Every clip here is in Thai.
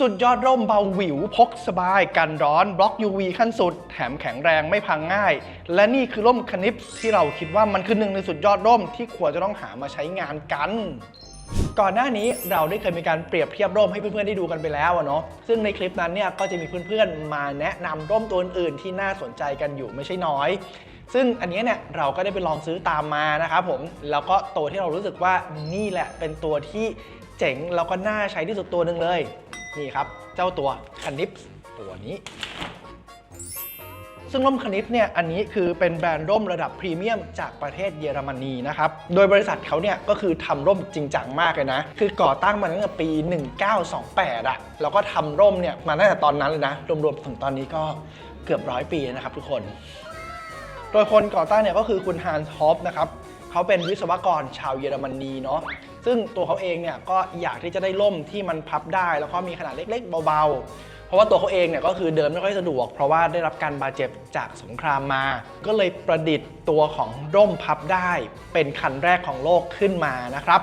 สุดยอดร่มเบาหวิวพกสบาย กันร้อนบล็อก UV ขั้นสุด แถมแข็งแรงไม่พังง่าย และนี่คือร่มคนิปที่เราคิดว่ามันคือหนึ่งในสุดยอดร่มที่ควรจะต้องหามาใช้งานกันก่อนหน้านี้เราได้เคยมีการเปรียบเทียบร่มให้เพื่อนๆได้ดูกันไปแล้วอะเนาะซึ่งในคลิปนั้นเนี่ยก็จะมีเพื่อนๆ มาแนะนำร่มตัวอื่นๆที่น่าสนใจกันอยู่ไม่ใช่น้อย ซึ่งอันนี้เนี่ยเราก็ได้ไปลองซื้อตามมานะครับผมแล้วก็ตัวที่เรารู้สึกว่านี่แหละเป็นตัวที่เจ๋งแล้วก็น่าใช้ที่สุดตัวหนึ่งเลย นี่ครับ เจ้าตัวคันนิปตัวนี้ ซึ่งร่มคณิปเนี่ยอันนี้คือเป็นแบรนด์ร่มระดับพรีเมียมจากประเทศเยอรมนีนะครับ โดยบริษัทเขาเนี่ยก็คือทำร่มจริงจังมากเลยนะ คือก่อตั้งมาตั้งแต่ปี 1928อะแล้วก็ทำร่มเนี่ยมาตั้งแต่ตอนนั้นเลยนะ รวมๆถึงตอนนี้ก็เกือบร้อยปีนะครับทุกคน โดยคนก่อตั้งเนี่ยก็คือคุณฮานส์ฮอปนะครับ เขาเป็นวิศวกรชาวเยอรมนีเนาะซึ่งตัวเขาเองเนี่ยก็อยากที่จะได้ร่มที่มันพับได้ แล้วก็มีขนาดเล็ก ๆ เบาๆ เพราะว่าตัวเขาเองเนี่ยก็คือเดินไม่ค่อยสะดวก เพราะว่าได้รับการบาดเจ็บจากสงครามมา ก็เลยประดิษฐ์ตัวของร่มพับได้ เป็นคันแรกของโลกขึ้นมานะครับ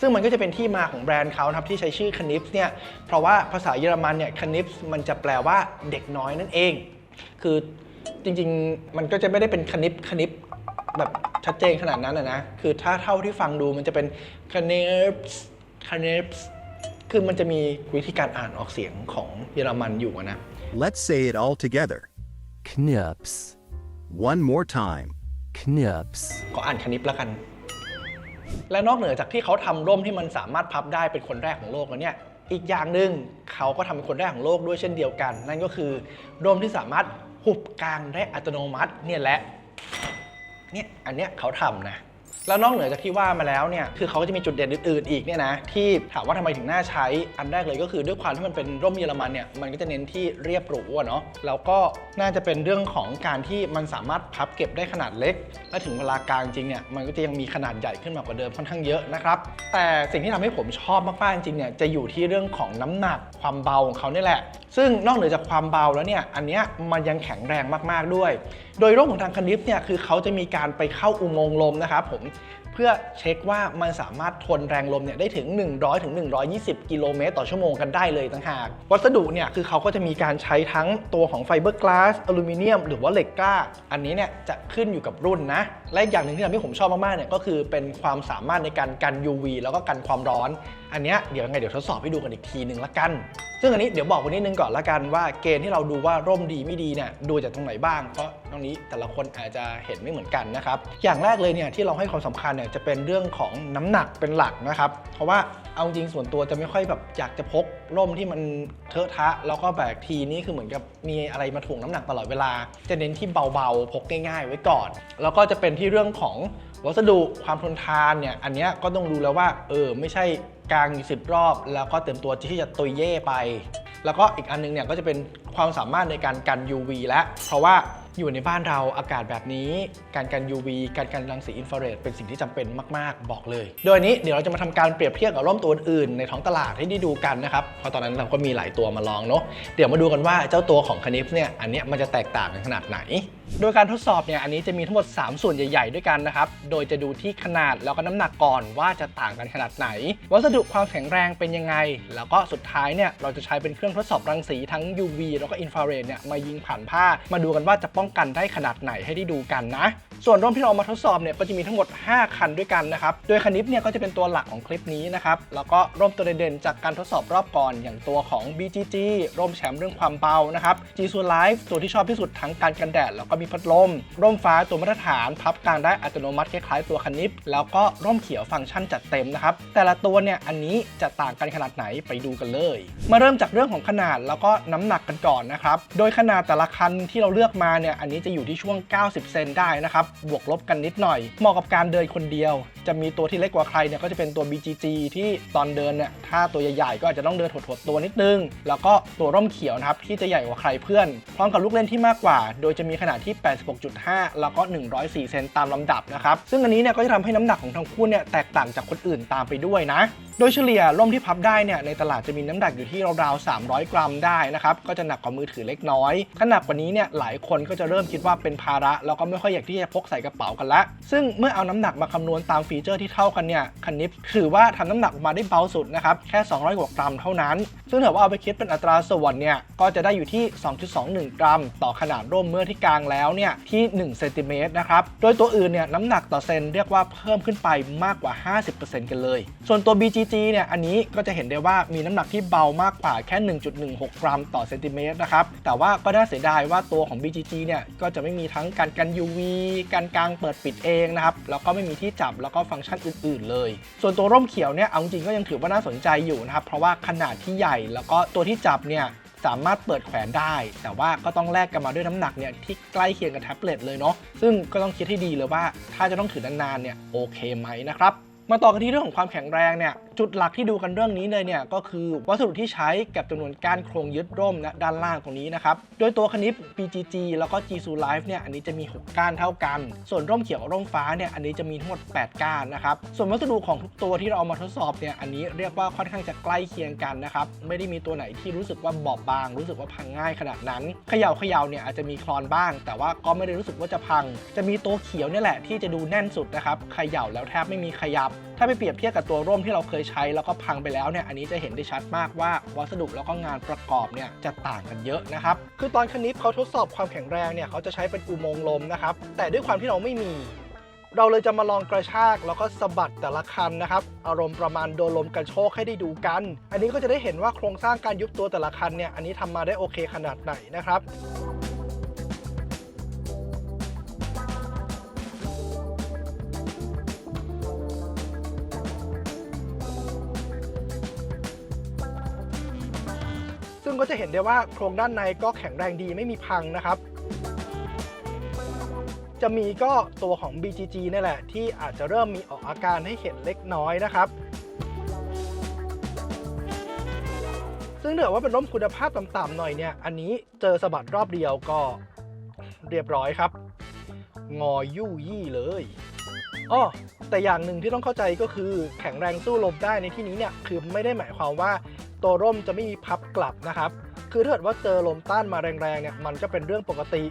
ซึ่งมันก็จะเป็นที่มาของแบรนด์เขาครับที่ใช้ชื่อคนิปส์เนี่ยเพราะว่าภาษาเยอรมันเนี่ยคนิปส์มันจะแปลว่าเด็กน้อยนั่นเอง คือจริงๆ มันก็จะไม่ได้เป็นคนิปคนิป แบบชัดเจนขนาดนั้นนะนะ คือถ้าเท่าที่ฟังดูมันจะเป็นคนิปส์คนิปส์คือมันจะมีวิธีการอ่านออกเสียงของเยอรมันอยู่อะนะ Let's say it all together. Knips, One more time. knips. ก็อ่านคณิปแล้วกัน และนอกเหนือจากที่เขาทำร่มที่มันสามารถพับได้เป็นคนแรกของโลกแล้วเนี่ยอีกอย่างหนึ่งเขาก็ทำเป็นคนแรกของโลกด้วยเช่นเดียวกัน นั่นก็คือร่มที่สามารถหุบกลางได้อัตโนมัติเนี่ยแหละ เนี่ยอันเนี้ยเขาทำนะ แล้วนอกเหนือจากที่ว่ามาแล้วเนี่ยคือเขาก็จะมีจุดเด่นอื่นๆอีกเนี่ยนะที่ถามว่าทำไมถึงน่าใช้อันแรกเลยก็คือด้วยความที่มันเป็นร่มเยอรมันเนี่ยมันก็จะเน้นที่เรียบหรูอะเนาะแล้วก็น่าจะเป็นเรื่องของการที่มันสามารถพับเก็บได้ขนาดเล็ก และถึงเวลากลางจริงเนี่ยมันก็จะยังมีขนาดใหญ่ขึ้นมากว่าเดิมค่อนข้างเยอะนะครับแต่สิ่งที่ทำให้ผมชอบมากๆจริงเนี่ยจะอยู่ที่เรื่องของน้ำหนักความเบาของเขาเนี่ยแหละ ซึ่งนอกเหนือจากความเบาแล้วเนี่ยอันเนี้ยมันยังแข็งแรงมากๆด้วย โดยร่มของทางคนิปเนี่ยคือเขาจะมีการไปเข้าอุโมงค์ลมนะครับผม เพื่อเช็คว่ามันสามารถทนแรงลมเนี่ยได้ถึง 100ถึง120 กิโลเมตรต่อชั่วโมงกันได้เลยต่างหาก วัสดุเนี่ยคือเขาก็จะมีการใช้ทั้งตัวของไฟเบอร์กลาสอลูมิเนียม หรือว่าเหล็กกล้า อันนี้เนี่ยจะขึ้นอยู่กับรุ่นนะ และอย่างหนึ่งที่ทำให้ผมชอบมากๆเนี่ยก็คือเป็นความสามารถในการกัน UV แล้วก็กันความร้อน อันนี้เดี๋ยวยังไงเดี๋ยวทดสอบให้ดูกันอีกทีหนึ่งละกัน ซึ่งอันนี้เดี๋ยวบอกวันนี้นึงก่อนละกันว่าเกณฑ์ที่เราดูว่าร่มดีไม่ดีเนี่ยดูจากตรงไหนบ้างเพราะตรงนี้แต่ละคนอาจจะเห็นไม่เหมือนกันนะครับ อย่างแรกเลยเนี่ยที่เราให้ความสำคัญเนี่ยจะเป็นเรื่องของน้ำหนักเป็นหลักนะครับ เพราะว่าเอาจริงส่วนตัวจะไม่ค่อยแบบอยากจะพกร่มที่มันเทอะทะ แล้วก็แบกทีนี่คือเหมือนกับมีอะไรมาถ่วงน้ำหนักตลอดเวลา จะเน้นที่เบาๆ พกง่ายๆ ไว้ก่อน แล้วก็จะเป็นที่เรื่องของวัสดุความทนทานเนี่ยอันนี้ก็ต้องดูแล้วว่าเออไม่ใช่กลางสิบรอบ แล้วก็เตรียมตัวที่จะตุยเย่ไป แล้วก็อีกอันนึงเนี่ยก็จะเป็นความสามารถในการกัน UV แล้วเพราะว่า อยู่ในบ้านเราอากาศแบบนี้ การกัน UV การกันรังสีอินฟราเรดเป็นสิ่งที่จำเป็นมาก ๆ บอกเลย โดยนี้เดี๋ยวเราจะมาทำการเปรียบเทียบกับร่มตัวอื่นในท้องตลาดให้ได้ดูกันนะครับเพราะตอนนั้นเราก็มีหลายตัวมาลองเนาะเดี๋ยวมาดูกันว่าเจ้าตัวของคนิฟเนี่ยอันนี้มันจะแตกต่างกันขนาดไหน โดยการทดสอบเนี่ยอันนี้จะมีทั้งหมด 3 ส่วนใหญ่ ๆ ด้วยกันนะครับ โดยจะดูที่ขนาดแล้วก็น้ำหนักก่อนว่าจะต่างกันขนาดไหน วัสดุความแข็งแรงเป็นยังไง แล้วก็สุดท้ายเนี่ยเราจะใช้เป็นเครื่องทดสอบรังสีทั้ง UV แล้วก็อินฟราเรดเนี่ยมายิงผ่านผ้า มาดูกันว่าจะป้องกันได้ขนาดไหนให้ได้ดูกันนะ ส่วนร่มที่เราเอามาทดสอบเนี่ยก็จะมีทั้งหมด 5 คันด้วยกันนะครับ โดยคันนิปเนี่ยก็จะเป็นตัวหลักของคลิปนี้นะครับแล้วก็ร่มตัวเด่นๆจากการทดสอบรอบก่อน อย่างตัวของ BGG ร่มแชมป์เรื่องความเบานะครับ G s u Life ตัวที่ชอบที่สุดทั้งการกันแดดแล้วก็มีพัดลม ร่มฟ้าตัวมาตรฐานพับกลางได้อัตโนมัติคล้ายๆตัวคันนิปแล้วก็ร่มเขียวฟังก์ชันจัดเต็มนะครับ แต่ละตัวเนี่ยอันนี้จะต่างกันขนาดไหนไปดูกันเลย มาเริ่มจากเรื่องของขนาดแล้วก็น้ำหนักกันก่อนนะครับ โดยขนาดแต่ละคันที่เราเลือกมาเนี่ยอันนี้จะอยู่ที่ช่วง 90 เซนได้นะครับบวกลบกันนิดหน่อยเหมาะกับการเดินคนเดียว จะมีตัวที่เล็กกว่าใครเนี่ยก็จะเป็นตัว BGG ที่ตอนเดินเนี่ยถ้าตัวใหญ่ๆ ก็อาจจะต้องเดินถดๆตัวนิดนึง แล้วก็ตัวร่มเขียวนะครับที่จะใหญ่กว่าใครเพื่อน พร้อมกับลูกเล่นที่มากกว่า โดยจะมีขนาดที่ 86.5 แล้วก็ 104 เซนตามลำดับนะครับซึ่งอันนี้เนี่ยก็จะทำให้น้ำหนักของทั้งคู่เนี่ยแตกต่างจากคนอื่นตามไปด้วยนะ โดยเฉลี่ยร่มที่พับได้เนี่ยในตลาดจะมีน้ำหนักอยู่ที่ราวๆ300 กรัมได้นะครับก็จะหนักกว่ามือถือเล็กน้อย ถ้าหนักกว่านี้เนี่ยหลายคนก็จะเริ่มคิดว่าเป็นภาระแล้วก็ไม่ค่อยอยากที่จะพกใส่กระเป๋ากันละซึ่งเมื่อเอาน้ำหนักมาคำนวณตามฝีฟีเจอร์ที่เท่ากันเนี่ยคันนิปถือว่าทำน้ำหนักออกมาได้เบาสุดนะครับแค่ 200กว่ากรัมเท่านั้นซึ่งถ้าว่าเอาไปคิดเป็นอัตราส่วนเนี่ยก็จะได้อยู่ที่ 2.21 กรัม ต่อขนาดร่มเมื่อที่กลางแล้วเนี่ยที่ 1 เซนติเมตรนะครับ โดยตัวอื่นเนี่ยน้ำหนักต่อเซนเรียกว่าเพิ่มขึ้นไปมากกว่า 50%กันเลย ส่วนตัว BGG เนี่ยอันนี้ก็จะเห็นได้ว่ามีน้ำหนักที่เบามากกว่าแค่ 1.16 กรัม ต่อเซนติเมตรนะครับ แต่ว่าก็น่าเสียดายว่าตัวของ BGG เนี่ยก็จะไม่มีทั้งการกัน UV การกลางเปิดปิดเองนะครับ แล้วก็ไม่มีที่จับแล้วก็ฟังก์ชันอื่น ๆ เลย ส่วนตัวร่มเขียวเนี่ยเอาจริงก็ยังถือว่าน่าสนใจอยู่นะครับ เพราะว่าขนาดที่ใหญ่แล้วก็ตัวที่จับเนี่ยสามารถเปิดแขวนได้ แต่ว่าก็ต้องแลกกันมาด้วยน้ำหนักเนี่ยที่ใกล้เคียงกับแท็บเล็ตเลยเนาะซึ่งก็ต้องคิดให้ดีเลยว่า ถ้าจะต้องถือนานๆเนี่ยโอเคไหมนะครับมาต่อกันที่เรื่องของความแข็งแรงเนี่ย จุดหลักที่ดูกันเรื่องนี้เลยเนี่ยก็คือวัสดุที่ใช้กับจำนวนก้านโครงยึดร่มนะด้านล่างตรงนี้นะครับ โดยตัวคณิป BGG แล้วก็ Jisu Life เนี่ยอันนี้จะมี 6 ก้านเท่ากัน ส่วนร่มเขียวร่มฟ้าเนี่ยอันนี้จะมีทั้งหมด 8 ก้านนะครับ ส่วนวัสดุของทุกตัวที่เราเอามาทดสอบเนี่ยอันนี้เรียกว่าค่อนข้างจะใกล้เคียงกันนะครับไม่ได้มีตัวไหนที่รู้สึกว่าบอบบาง รู้สึกว่าพังง่ายขนาดนั้นเขย่าเขย่าเนี่ยอาจจะมีคลอนบ้าง แต่ว่าก็ไม่ได้รู้สึกว่าจะพัง จะมีตัวเขียวเนี่ยแหละที่จะดูแน่นสุดนะครับเขย่าแล้วแทบไม่มีขยับ ถ้าไปเปรียบเทียบกับตัวร่มที่เราเคยใช้แล้วก็พังไปแล้วเนี่ยอันนี้จะเห็นได้ชัดมากว่าวัสดุแล้วก็งานประกอบเนี่ยจะต่างกันเยอะนะครับคือตอนคณิปเขาทดสอบความแข็งแรงเนี่ยเขาจะใช้เป็นอุโมงค์ลมนะครับแต่ด้วยความที่เราไม่มีเราเลยจะมาลองกระชากแล้วก็สะบัดแต่ละคันนะครับ อารมณ์ประมาณโดนลมกระโชกให้ได้ดูกัน อันนี้ก็จะได้เห็นว่าโครงสร้างการยุบตัวแต่ละคันเนี่ยอันนี้ทำมาได้โอเคขนาดไหนนะครับ จะเห็นได้ว่าโครงด้านในก็แข็งแรงดีไม่มีพังนะครับ จะมีก็ตัวของ BGG นี่แหละ ที่อาจจะเริ่มมีออกอาการให้เห็นเล็กน้อยนะครับซึ่งเนื่อว่าเป็นร่มคุณภาพต่ำๆหน่อยเนี่ย อันนี้เจอสะบัดรอบเดียวก็เรียบร้อยครับ งอยู่ยี่เลยอ้อแต่อย่างหนึ่งที่ต้องเข้าใจก็คือแข็งแรงสู้ลมได้ในที่นี้เนี่ย คือไม่ได้หมายความว่า ตัวร่มจะไม่มีพับกลับนะครับ คือถ้าเกิดว่าเจอลมต้านมาแรงๆเนี่ยมันก็เป็นเรื่องปกติ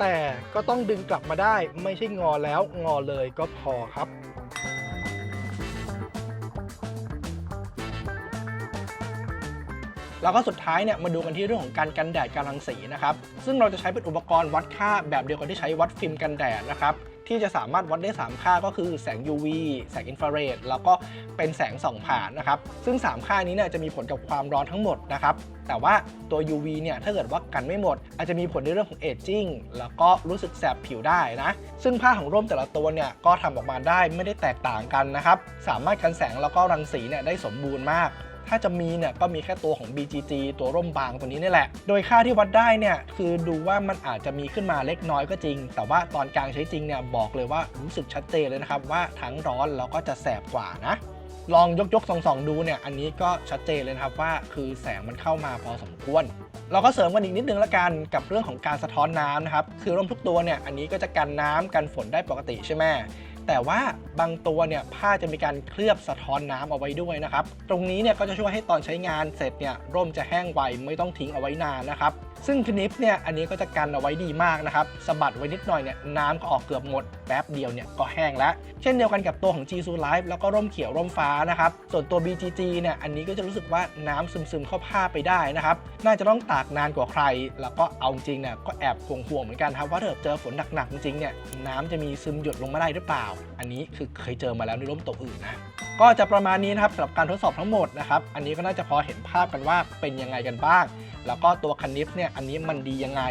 แต่ก็ต้องดึงกลับมาได้ ไม่ใช่งอแล้วงอเลยก็พอครับแล้วก็สุดท้ายเนี่ยมาดูกันที่เรื่องของการกันแดดการรังสีนะครับ ซึ่งเราจะใช้เป็นอุปกรณ์วัดค่าแบบเดียวกันที่ใช้วัดฟิล์มกันแดดนะครับ ที่จะสามารถวัดได้ 3 ค่าก็คือแสง UV แสงอินฟราเรดแล้วก็เป็นแสงส่องผ่านนะครับ ซึ่ง 3 ค่านี้เนี่ยจะมีผลกับความร้อนทั้งหมดนะครับ แต่ว่าตัว UV เนี่ยถ้าเกิดว่ากันไม่หมด อาจจะมีผลในเรื่องของเอจจิ้งแล้วก็รู้สึกแสบผิวได้นะ ซึ่งผ้าของร่มแต่ละตัวเนี่ยก็ทำออกมาได้ไม่ได้แตกต่างกันนะครับ สามารถกันแสงแล้วก็รังสีเนี่ยได้สมบูรณ์มาก ถ้าจะมีเนี่ยก็มีแค่ตัวของ BGG ตัวร่มบางตัวนี้นี่แหละ โดยค่าที่วัดได้เนี่ยคือดูว่ามันอาจจะมีขึ้นมาเล็กน้อยก็จริง แต่ว่าตอนกลางใช้จริงเนี่ยบอกเลยว่ารู้สึกชัดเจนเลยนะครับว่าทั้งร้อนแล้วก็จะแสบกว่านะลองยกยกๆส่องดูเนี่ยอันนี้ก็ชัดเจนเลยนะครับว่าคือแสงมันเข้ามาพอสมควร เราก็เสริมกันอีกนิดนึงละกันกับเรื่องของการสะท้อนน้ำนะครับคือร่มทุกตัวเนี่ยอันนี้ก็จะกันน้ำกันฝนได้ปกติใช่ไหม แต่ว่าบางตัวเนี่ยผ้าจะมีการเคลือบสะท้อนน้ำเอาไว้ด้วยนะครับ ตรงนี้เนี่ยก็จะช่วยให้ตอนใช้งานเสร็จเนี่ยร่มจะแห้งไวไม่ต้องทิ้งเอาไว้นานนะครับ ซึ่งคนิปเนี่ยอันนี้ก็จะกันเอาไว้ดีมากนะครับสะบัดไว้นิดหน่อยเนี่ยน้ำก็ออกเกือบหมดแป๊บเดียวเนี่ยก็แห้งแล้ว เช่นเดียวกันกับตัวของ g ซูไลฟ์แล้วก็ร่มเขียวร่มฟ้านะครับ ส่วนตัว BGG เนี่ยอันนี้ก็จะรู้สึกว่าน้ำซึมๆเข้าผ้าไปได้นะครับ น่าจะต้องตากนานกว่าใคร แล้วก็เอาจริงเนี่ยก็แอบห่วงๆเหมือนกันครับว่าถ้าเจอฝนหนักๆจริงเนี่ยน้ำจะมีซึมหยดลงมาได้หรือเปล่าอันนี้คือเคยเจอมาแล้วในร่มตัวอื่นนะก็จะประมาณนี้นะครับสำหรับการทดสอบทั้งหมดนะครับ อันนี้ก็น่าจะพอเห็นภาพกันว่าเป็นยังไงกันบ้าง แล้วก็ตัวคันนิฟเนี่ยอันนี้มันดียังไง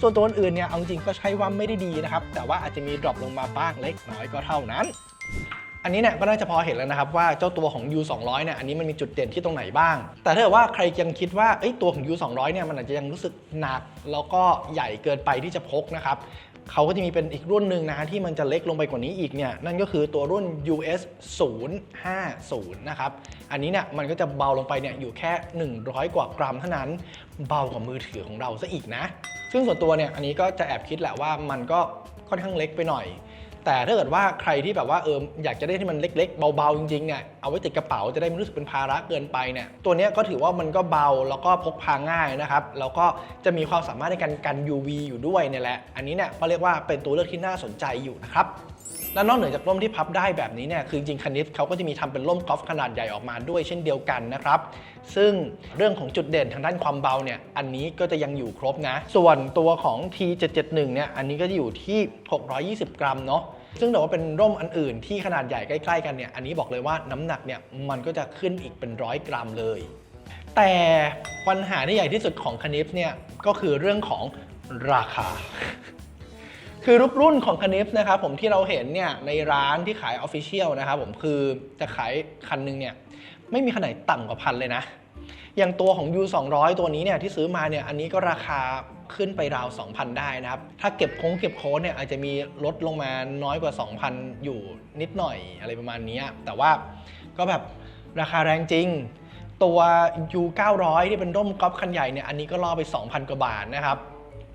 ส่วนตัวอื่นเนี่ยเอาจริงก็ใช้ว่าไม่ได้ดีนะครับ แต่ว่าอาจจะมีดรอปลงมาบ้างเล็กน้อยก็เท่านั้น อันนี้เนี่ยก็น่าจะพอเห็นแล้วนะครับว่าเจ้าตัวของ U 2 0 0เนี่ยอันนี้มันมีจุดเด่นที่ตรงไหนบ้าง แต่ถ้าเกิดว่าใครยังคิดว่าเอ้ตัวของ U 2 0 0เนี่ยมันอาจจะยังรู้สึกหนัก แล้วก็ใหญ่เกินไปที่จะพกนะครับ เขาก็จะมีเป็นอีกรุ่นหนึ่งนะฮะที่มันจะเล็กลงไปกว่านี้อีกเนี่ยนั่นก็คือตัวรุ่น US 050นะครับอันนี้เนี่ยมันก็จะเบาลงไปเนี่ยอยู่แค่ 100 กว่ากรัมเท่านั้นเบากว่ามือถือของเราซะอีกนะ ซึ่งส่วนตัวเนี่ยอันนี้ก็จะแอบคิดแหละว่ามันก็ค่อนข้างเล็กไปหน่อย แต่ถ้าเกิดว่าใครที่แบบว่าเอออยากจะได้ที่มันเล็ก ๆ เบาๆจริงๆเนี่ยเอาไว้ติดกระเป๋าจะได้ไม่รู้สึกเป็นภาระเกินไปเนี่ยตัวนี้ก็ถือว่ามันก็เบาแล้วก็พกพาง่ายนะครับแล้วก็จะมีความสามารถในการกัน UV อยู่ด้วยเนี่ยแหละอันนี้เนี่ยก็เรียกว่าเป็นตัวเลือกที่น่าสนใจอยู่นะครับแล้วนอกเหนือจากร่มที่พับได้แบบนี้เนี่ยคือจริงคณิตเขาก็จะมีทำเป็นร่มกอล์ฟขนาดใหญ่ออกมาด้วยเช่นเดียวกันนะครับ ซึ่งเรื่องของจุดเด่นทางด้านความเบาเนี่ยอันนี้ก็จะยังอยู่ครบนะ ส่วนตัวของ T771 เนี่ยอันนี้ก็จะอยู่ที่ 620 กรัมเนาะซึ่งแต่ว่าเป็นร่มอันอื่นที่ขนาดใหญ่ใกล้ๆกันเนี่ยอันนี้บอกเลยว่าน้ำหนักเนี่ยมันก็จะขึ้นอีกเป็นร้อยกรัมเลย แต่ปัญหาที่ใหญ่ที่สุดของคณิฟเนี่ยก็คือเรื่องของราคา คือรูปรุ่นของคณิฟนะครับผมที่เราเห็นเนี่ยในร้านที่ขายออฟฟิเชียลนะครับผมคือจะขายคันหนึงเนี่ย ไม่มีขนาดต่ำกว่าพันเลยนะ อย่างตัวของ U 2 0 0ตัวนี้เนี่ยที่ซื้อมาเนี่ยอันนี้ก็ราคาขึ้นไปราว 2,000 ได้นะครับ ถ้าเก็บโค้งเก็บโค้ดเนี่ยอาจจะมีลดลงมาน้อยกว่า 2,000 อยู่นิดหน่อยอะไรประมาณนี้ แต่ว่าก็แบบราคาแรงจริง ตัว U 900ที่เป็นร่มกอล์ฟคันใหญ่เนี่ยอันนี้ก็ล่อไป 2,000 กว่าบาทนะครับ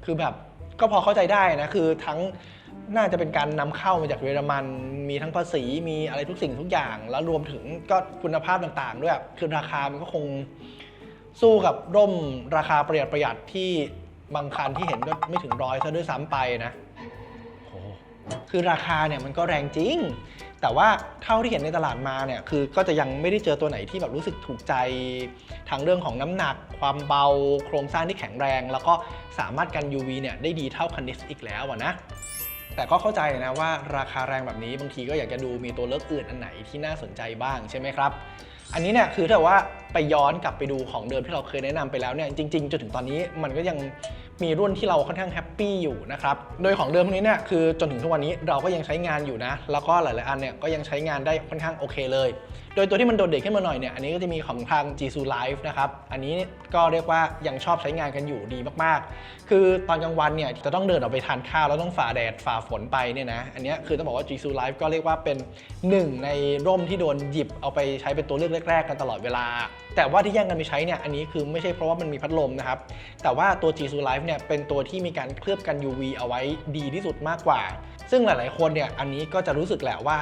คือแบบก็พอเข้าใจได้นะ คือทั้ง น่าจะเป็นการนำเข้ามาจากเยอรมัน มีทั้งภาษีมีอะไรทุกสิ่งทุกอย่าง แล้วรวมถึงก็คุณภาพต่างๆ ด้วยคือราคามันก็คงสู้กับร่มราคาประหยัดประหยัดที่บางคันที่เห็นก็ไม่ถึงร้อยซะด้วยซ้ำไปนะคือราคาเนี่ยมันก็แรงจริง แต่ว่าเท่าที่เห็นในตลาดมาเนี่ยคือก็จะยังไม่ได้เจอตัวไหนที่แบบรู้สึกถูกใจทางเรื่องของน้ำหนัก ความเบาโครงสร้างที่แข็งแรง แล้วก็สามารถกัน UV เนี่ยได้ดีเท่าคันนิสอีกแล้วนะ แต่ก็เข้าใจนะว่าราคาแรงแบบนี้บางทีก็อยากจะดูมีตัวเลือกอื่นอันไหนที่น่าสนใจบ้างใช่ไหมครับ อันนี้เนี่ยคือถ้าว่าไปย้อนกลับไปดูของเดิมที่เราเคยแนะนำไปแล้วเนี่ยจริง ๆจนถึงตอนนี้มันก็ยัง มีรุ่นที่เราค่อนข้างแฮปปี้อยู่นะครับ โดยของเดิมพวกนี้เนี่ยคือจนถึงทุกวันนี้เราก็ยังใช้งานอยู่นะ แล้วก็หลาย ๆ อันเนี่ยก็ยังใช้งานได้ค่อนข้างโอเคเลย โดยตัวที่มันโดดเด่นขึ้นมาหน่อยเนี่ย อันนี้ก็จะมีของทาง g s u Live นะครับ อันนี้ก็เรียกว่ายังชอบใช้งานกันอยู่ดีมาก ๆ คือตอนกลางวันเนี่ยจะต้องเดินออกไปทานข้าวแล้วต้องฝ่าแดดฝ่าฝนไปเนี่ยนะ อันนี้คือต้องบอกว่า g s u Live ก็เรียกว่าเป็นหนึ่งในร่มที่โดนหยิบเอาไปใช้เป็นตัวเลือกแรก ๆ กันตลอดเวลา แต่ว่าที่แย่งกันไปใช้เนี่ย อันนี้คือไม่ใช่เพราะว่ามันมีพัดลมนะครับ แต่ว่าตัว g s u Live เนี่ยเป็นตัวที่มีการเคลือบกัน UV เอาไว้ดีที่สุดมากกว่า ซึ่งหลาย ๆ คนเนี่ยอันนี้ก็จะรู้สึกแหละว่า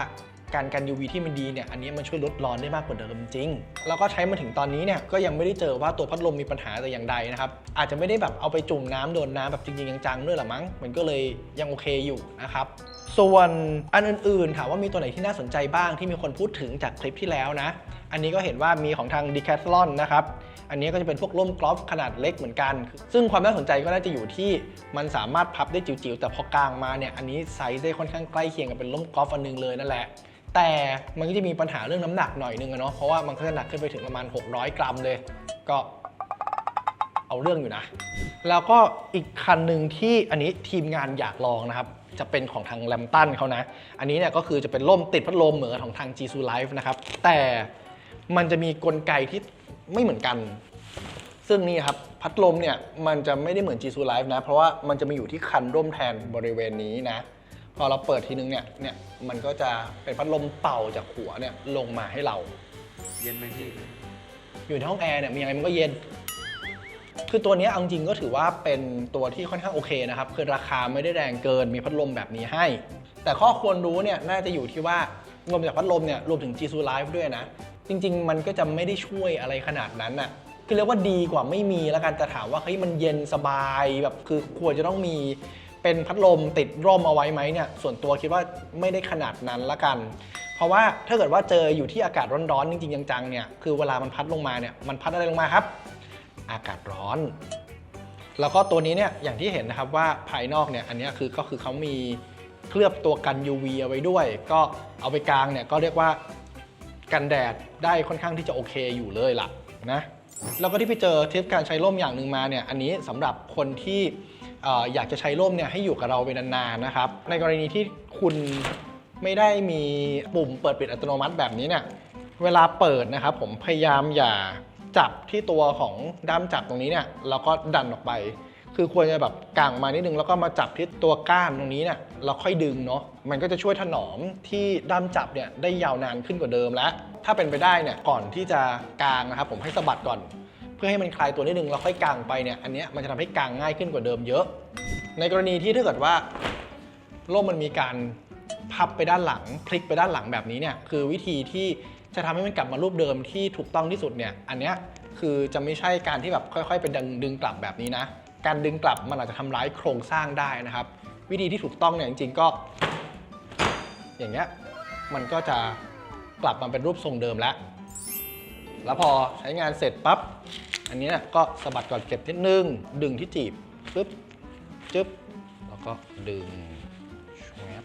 การกัน UV ที่มันดีเนี่ยอันนี้มันช่วยลดร้อนได้มากกว่าเดิมจริง แล้วก็ใช้มาถึงตอนนี้เนี่ยก็ยังไม่ได้เจอว่าตัวพัดลมมีปัญหาแต่อย่างใดนะครับ อาจจะไม่ได้แบบเอาไปจุ่มน้ำโดนน้ำแบบจริงๆจังๆด้วยหรอมั้ง มันก็เลยยังโอเคอยู่นะครับ ส่วนอันอื่นๆถามว่ามีตัวไหนที่น่าสนใจบ้างที่มีคนพูดถึงจากคลิปที่แล้วนะ อันนี้ก็เห็นว่ามีของทาง Decathlon นะครับ อันนี้ก็จะเป็นพวกร่มกอล์ฟขนาดเล็กเหมือนกัน ซึ่งความน่าสนใจก็น่าจะอยู่ที่มันสามารถพับได้จิ๋วๆ แต่พอกลางมาเนี่ย อันนี้ไซส์ได้ค่อนข้างใกล้เคียงกับเป็นร่มกอล์ฟอันนึงเลยนั่นแหละ แต่มันก็จะมีปัญหาเรื่องน้ำหนักหน่อยนึงอะเนาะ เพราะว่ามันก็จะหนักขึ้นไปถึงประมาณ 600 กรัมเลย ก็เอาเรื่องอยู่นะ แล้วก็อีกคันหนึ่งที่อันนี้ทีมงานอยากลองนะครับจะเป็นของทางแลมตันเขานะ อันนี้เนี่ยก็คือจะเป็นร่มติดพัดลมเหมือนของทาง g s u Life นะครับ แต่ มันจะมีกลไกที่ไม่เหมือนกัน ซึ่งนี่ครับพัดลมเนี่ยมันจะไม่ได้เหมือน g s u Life นะ เพราะว่ามันจะมาอยู่ที่คันร่มแทนบริเวณนี้นะ พอเราเปิดทีนึงเนี่ยเนี่ยมันก็จะเป็นพัดลมเป่าจากหัวเนี่ยลงมาให้เรา เย็นไหมพี่อยู่ในห้องแอร์เนี่ยมียังไงมันก็เย็น คือตัวนี้เอาจริงก็ถือว่าเป็นตัวที่ค่อนข้างโอเคนะครับคือราคาไม่ได้แรงเกินมีพัดลมแบบนี้ให้ แต่ข้อควรรู้เนี่ยน่าจะอยู่ที่ว่าลมจากพัดลมเนี่ยรวมถึง g s u Live ด้วยนะ จริง ๆ มันก็จะไม่ได้ช่วยอะไรขนาดนั้นน่ะคือเรียกว่าดีกว่าไม่มีแล้วกันแต่ถามว่าเฮ้ยมันเย็นสบายแบบคือควรจะต้องมีเป็นพัดลมติดร่มเอาไว้ไหมเนี่ยส่วนตัวคิดว่าไม่ได้ขนาดนั้นละกัน เพราะว่าถ้าเกิดว่าเจออยู่ที่อากาศร้อนๆจริงๆจังๆเนี่ยคือเวลามันพัดลงมาเนี่ยมันพัดอะไรลงมาครับ อากาศร้อน แล้วก็ตัวนี้เนี่ยอย่างที่เห็นนะครับว่าภายนอกเนี่ยอันนี้คือก็คือเขามีเคลือบตัวกัน UV เอาไว้ด้วย ก็เอาไปกลางเนี่ยก็เรียกว่า กันแดดได้ค่อนข้างที่จะโอเคอยู่เลยล่ะนะแล้วก็ที่ไปเจอทิปการใช้ร่มอย่างหนึ่งมาเนี่ยอันนี้สำหรับคนที่อ่ออยากจะใช้ร่มเนี่ยให้อยู่กับเราไปนานๆนะครับ ในกรณีที่คุณไม่ได้มีปุ่มเปิดปิดอัตโนมัติแบบนี้เนี่ยเวลาเปิดนะครับ ผมพยายามอย่าจับที่ตัวของด้ามจับตรงนี้เนี่ยแล้วก็ดันออกไป คือควรจะแบบกางมานิดนึงแล้วก็มาจับที่ตัวก้านตรงนี้เนี่ยเราค่อยดึงเนาะมันก็จะช่วยถนอมที่ด้ามจับเนี่ยได้ยาวนานขึ้นกว่าเดิมแล้ว ถ้าเป็นไปได้เนี่ยก่อนที่จะกางนะครับผมให้สะบัดก่อน เพื่อให้มันคลายตัวนิดนึงแล้วค่อยกางไปเนี่ยอันเนี้ยมันจะทำให้กางง่ายขึ้นกว่าเดิมเยอะ ในกรณีที่ถ้าเกิดว่าร่มมันมีการพับไปด้านหลังพลิกไปด้านหลังแบบนี้เนี่ยคือวิธีที่จะทำให้มันกลับมารูปเดิมที่ถูกต้องที่สุดเนี่ยอันเนี้ยคือจะไม่ใช่การที่แบบค่อยๆ เป็นดึงดึงกลับแบบนี้นะ การดึงกลับมันอาจจะทำร้ายโครงสร้างได้นะครับ วิธีที่ถูกต้องเนี่ยจริงๆก็ อย่างเงี้ยมันก็จะกลับมาเป็นรูปทรงเดิมแล้ว แล้วพอใช้งานเสร็จปั๊บอันนี้เนี่ยก็สะบัดก่อนเก็บนิดนึง ดึงที่จีบปึ๊บจึ๊บแล้วก็ดึงชวบ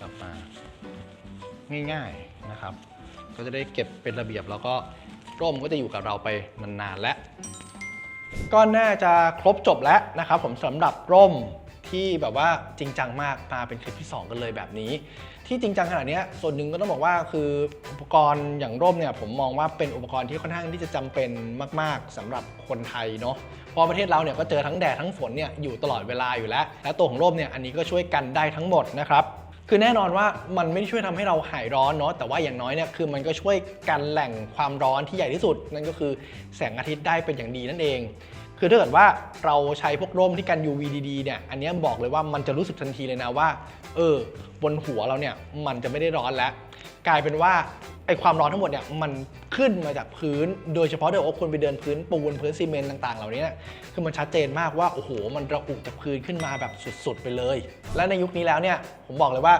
กลับมาง่ายๆนะครับ ก็จะได้เก็บเป็นระเบียบแล้วก็ร่มก็จะอยู่กับเราไปนานๆและ ก็น่าจะครบจบแล้วนะครับผมสำหรับร่มที่แบบว่าจริงจังมากมาเป็นคลิปที่ 2 กันเลยแบบนี้ ที่จริงจังขนาดนี้ส่วนหนึ่งก็ต้องบอกว่าคืออุปกรณ์อย่างร่มเนี่ยผมมองว่าเป็นอุปกรณ์ที่ค่อนข้างที่จะจำเป็นมาก ๆสำหรับคนไทยเนาะเพราะประเทศเราเนี่ยก็เจอทั้งแดดทั้งฝนเนี่ยอยู่ตลอดเวลาอยู่แล้ว และตัวของร่มเนี่ยอันนี้ก็ช่วยกันได้ทั้งหมดนะครับ คือแน่นอนว่ามันไม่ได้ช่วยทำให้เราหายร้อนเนาะแต่ว่าอย่างน้อยเนี่ยคือมันก็ช่วยกันแหล่งความร้อนที่ใหญ่ที่สุด นั่นก็คือแสงอาทิตย์ได้เป็นอย่างดีนั่นเอง คือถ้าเกิดว่าเราใช้พวกร่มที่กัน UV ดีๆเนี่ยอันนี้บอกเลยว่ามันจะรู้สึกทันทีเลยนะว่า เออบนหัวเราเนี่ยมันจะไม่ได้ร้อนแล้ว กลายเป็นว่าไอความร้อนทั้งหมดเนี่ยมันขึ้นมาจากพื้น โดยเฉพาะเดี๋ยวคนไปเดินพื้นปูนพื้นซีเมนต์ต่าง ๆ เหล่านี้เนี่ยคือมันชัดเจนมากว่าโอ้โหมันระอุจากพื้นขึ้นมาแบบสุด ๆ ไปเลย และในยุคนี้แล้วเนี่ยผมบอกเลยว่า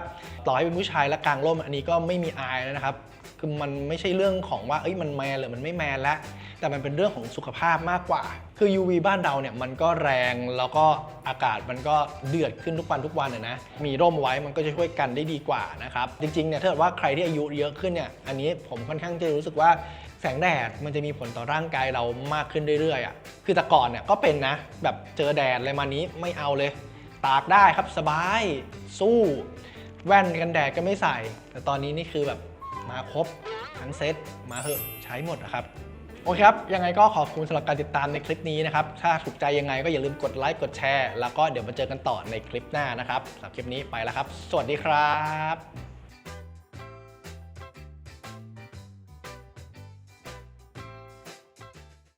ต่อให้เป็นผู้ชายและกลางร่มอันนี้ก็ไม่มีอายแล้วนะครับ คือมันไม่ใช่เรื่องของว่าเอ้ยมันแมนหรือมันไม่แมนแล้ว แต่มันเป็นเรื่องของสุขภาพมากกว่า คือ UV บ้านเราเนี่ยมันก็แรงแล้วก็อากาศมันก็เดือดขึ้นทุกวันทุกวันนะนะมีร่มไว้มันก็จะช่วยกันได้ดีกว่านะครับจริงๆเนี่ยถ้าเกิดว่าใครที่อายุเยอะขึ้นเนี่ยอันนี้ผมค่อนข้างจะรู้สึกว่าแสงแดดมันจะมีผลต่อร่างกายเรามากขึ้นเรื่อยๆอะคือแต่ก่อนเนี่ยก็เป็นนะแบบเจอแดดอะไรมานี้ไม่เอาเลย ตากได้ครับสบายสู้ แว่นกันแดดก็ไม่ใส่ แต่ตอนนี้นี่คือแบบ มาครบทั้งเซตมาเหอะใช้หมดนะครับ โอเคครับ ยังไงก็ขอบคุณสำหรับการติดตามในคลิปนี้นะครับ ถ้าถูกใจยังไงก็อย่าลืมกดไลค์กดแชร์ แล้วก็เดี๋ยวมาเจอกันต่อในคลิปหน้านะครับสำหรับคลิปนี้ไปแล้วครับ สวัสดีครับ